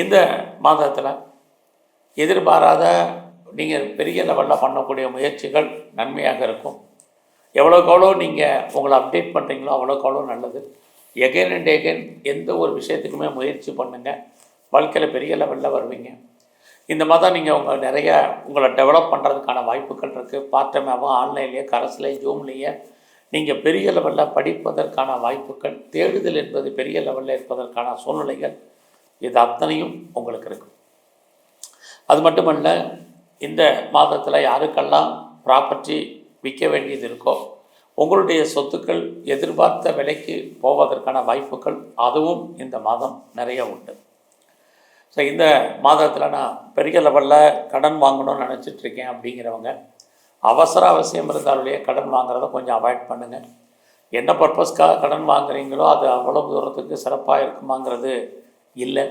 இந்த மாதத்தில் எதிர்பாராத நீங்கள் பெரிய லெவலில் பண்ணக்கூடிய முயற்சிகள் நன்மையாக இருக்கும். எவ்வளோக்கு எவ்வளோ நீங்கள் உங்களை அப்டேட் பண்ணுறீங்களோ அவ்வளோக்கு அவ்வளோ நல்லது. எகைன் அண்ட் எகைன் எந்த ஒரு விஷயத்துக்குமே முயற்சி பண்ணுங்கள் வாழ்க்கையில் பெரிய லெவலில் வருவீங்க. இந்த தான் நீங்கள் உங்கள் நிறைய உங்களை டெவலப் பண்ணுறதுக்கான வாய்ப்புகள் இருக்குது பார்ட் டைமாகவும் ஆன்லைன்லேயே கரஸ்லேயே ஜூம்லேயே நீங்கள் பெரிய லெவலில் படிப்பதற்கான வாய்ப்புகள் தேடுதல் என்பது பெரிய லெவலில் இருப்பதற்கான சூழ்நிலைகள். இது அத்தனையும் உங்களுக்கு இருக்கும். அது மட்டுமல்ல இந்த மாதத்தில் யாருக்கெல்லாம் ப்ராப்பர்ட்டி விற்க வேண்டியது இருக்கோ உங்களுடைய சொத்துக்கள் எதிர்பார்த்த விலைக்கு போவதற்கான வாய்ப்புகள் அதுவும் இந்த மாதம் நிறைய உண்டு. ஸோ இந்த மாதத்தில் நான் பெரிய லெவலில் கடன் வாங்கணும்னு நினச்சிட்ருக்கேன் அப்படிங்கிறவங்க அவசர அவசியம் இருந்தாலுடைய கடன் வாங்குறத கொஞ்சம் அவாய்ட் பண்ணுங்கள் என்ன பர்பஸ்க்காக கடன் வாங்குறீங்களோ அது அவ்வளவு தூரத்துக்கு சிறப்பாக இருக்குமாங்கிறது இல்லை.